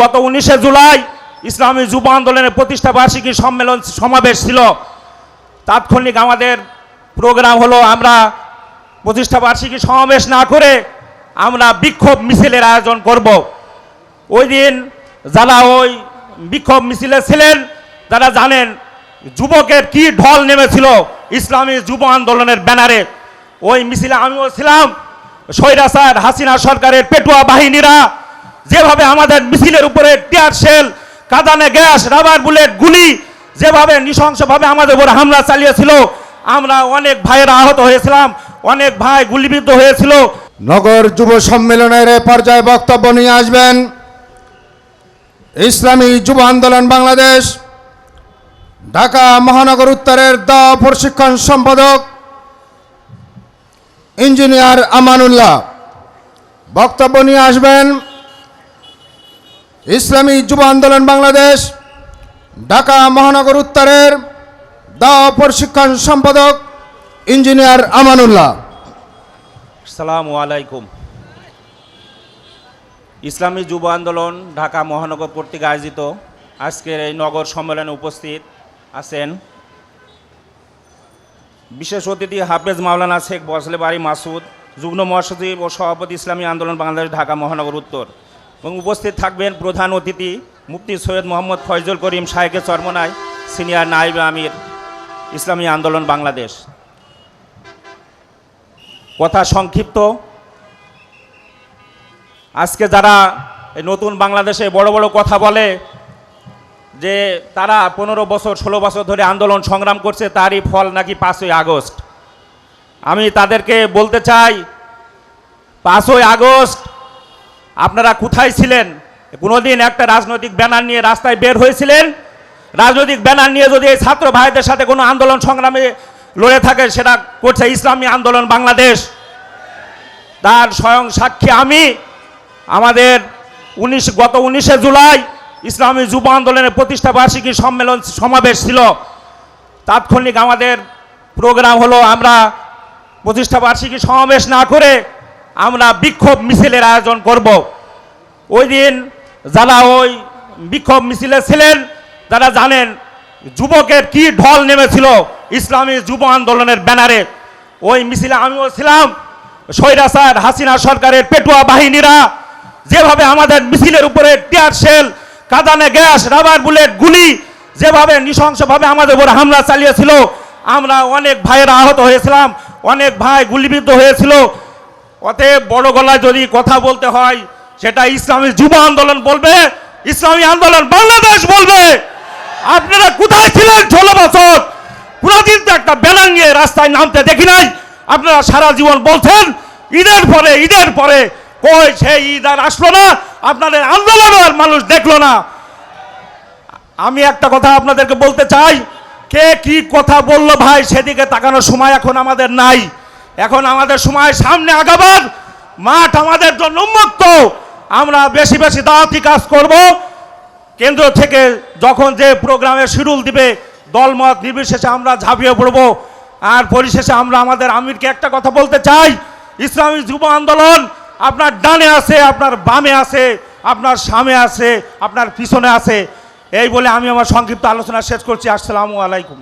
গত উনিশে জুলাই ইসলামী যুব আন্দোলনের প্রতিষ্ঠা বার্ষিকী সম্মেলন সমাবেশ ছিল। তাৎক্ষণিক আমাদের প্রোগ্রাম হলো, আমরা প্রতিষ্ঠা বার্ষিকী সমাবেশ না করে আমরা বিক্ষোভ মিছিলের আয়োজন করব। ওই দিন যারা ওই বিক্ষোভ মিছিলে ছিলেন, তারা জানেন যুবকের কি ঢল নেমেছিল ইসলামী যুব আন্দোলনের ব্যানারে। ওই মিছিলে আমিও ছিলাম, স্বৈরাচার হাসিনা সরকারের পেটুয়া বাহিনীরা যেভাবে আমাদের মিছিলের উপরে টিয়ার শেল, কাদানে গ্যাস, রাবার বুলেট, গুলি, যেভাবে নৃশংসভাবে আমাদের উপর হামলা চালিয়েছিল, আমরা অনেক ভাইয়েরা আহত হয়েছিলাম, অনেক ভাই গুলিবিদ্ধ হয়েছিল। নগর যুব সম্মেলনের পর্যায়ে বক্তব্য নিয়ে আসবেন ইসলামী যুব আন্দোলন বাংলাদেশ, ঢাকা মহানগর উত্তরের দ প্রশিক্ষণ সম্পাদক ইঞ্জিনিয়ার আমানুল্লাহ। বক্তব্য নিয়ে আসবেন ইসলামী যুব আন্দোলন বাংলাদেশ, ঢাকা মহানগর উত্তরের দ প্রশিক্ষণ সম্পাদক ইঞ্জিনিয়ার আমানুল্লাহ। সালামু আলাইকুম। ইসলামী যুব আন্দোলন ঢাকা মহানগর কর্তৃক আয়োজিত আজকের এই নগর সম্মেলনে উপস্থিত আছেন বিশেষ অতিথি হাফেজ মাওলানা শেখ বসলে বাড়ি মাসুদ, যুগ্ম মহাসচিব ও সভাপতি ইসলামী আন্দোলন বাংলাদেশ, ঢাকা মহানগর উত্তর। এবং উপস্থিত থাকবেন প্রধান অতিথি মুফতি সৈয়দ মোহাম্মদ ফয়জুল করিম শাহেকে চরমনায়, সিনিয়র নাইব আমির, ইসলামী আন্দোলন বাংলাদেশ। কথা সংক্ষিপ্ত। আজকে যারা নতুন বাংলাদেশে বড় বড় কথা বলে যে তারা পনেরো বছর, ষোলো বছর ধরে আন্দোলন সংগ্রাম করছে, তারই ফল নাকি পাঁচই আগস্ট। আমি তাদেরকে বলতে চাই, পাঁচই আগস্ট আপনারা কোথায় ছিলেন? কোনোদিন একটা রাজনৈতিক ব্যানার নিয়ে রাস্তায় বের হয়েছিলেন? রাজনৈতিক ব্যানার নিয়ে যদি এই ছাত্র ভাইদের সাথে কোনো আন্দোলন সংগ্রামে লড়ে থাকে, সেটা করছে ইসলামী আন্দোলন বাংলাদেশ। তার স্বয়ং সাক্ষী আমি। আমাদের উনিশ, গত উনিশে জুলাই ইসলামী যুব আন্দোলনের প্রতিষ্ঠা বার্ষিকী সম্মেলন সমাবেশ ছিল। তাৎক্ষণিক আমাদের প্রোগ্রাম হলো, আমরা প্রতিষ্ঠা বার্ষিকী সমাবেশ না করে আমরা বিক্ষোভ মিছিলের আয়োজন করব। ওই দিন যারা ওই বিক্ষোভ মিছিলে ছিলেন তারা জানেন যুবকের কি ঢল নেমেছিল ইসলামী যুব আন্দোলনের ব্যানারে, ওই মিছিলে আমিও ছিলাম। স্বৈরাচার হাসিনা সরকারের পেটুয়া বাহিনীরা যেভাবে আমাদের মিছিলের উপরে টিয়ার শেল, কাদানে গ্যাস, রাবার বুলেট, গুলি যেভাবে নৃশংসভাবে আমাদের উপর হামলা চালিয়েছিল, আমরা অনেক ভাইয়েরা আহত হয়েছিলাম, অনেক ভাই গুলিবিদ্ধ হয়েছিল অতএব বড় গলায় যদি কথা বলতে হয়, সেটা ইসলামী যুব আন্দোলন বলবে, ইসলামী আন্দোলন বাংলাদেশ বলবে। আপনারা কোথায় ছিলেন ষোলো বছর? কোনোদিন তো একটা ব্যানার নিয়ে রাস্তায় নামতে দেখি নাই। আপনারা সারা জীবন বলছেন, ঈদের পরে ঈদের পরে কই সেই ঈদ আর আসলো না, আপনাদের আন্দোলন আর মানুষ দেখল না। আমি একটা কথা আপনাদেরকে বলতে চাই, কে কি কথা বলল ভাই, সেদিকে তাকানোর সময় এখন আমাদের নাই। এখন আমাদের সময় সামনে আগাবার। মাঠ আমাদের জন্য উন্মুক্ত। আমরা বেশি বেশি দাওয়াতি কাজ করব। কেন্দ্র থেকে যখন যে প্রোগ্রামে শিডিউল দিবে, দলমত নির্বিশেষে আমরা ঝাঁপিয়ে পড়ব। আর পরিশেষে আমরা আমাদের আমিরকে একটা কথা বলতে চাই। ইসলামী যুব আন্দোলন আপনার ডানে আছে, আপনার বামে আছে, আপনার সামনে আছে, আপনার পিছনে আছে। এই বলে আমি আমার সংক্ষিপ্ত আলোচনা শেষ করছি। আসসালামু আলাইকুম।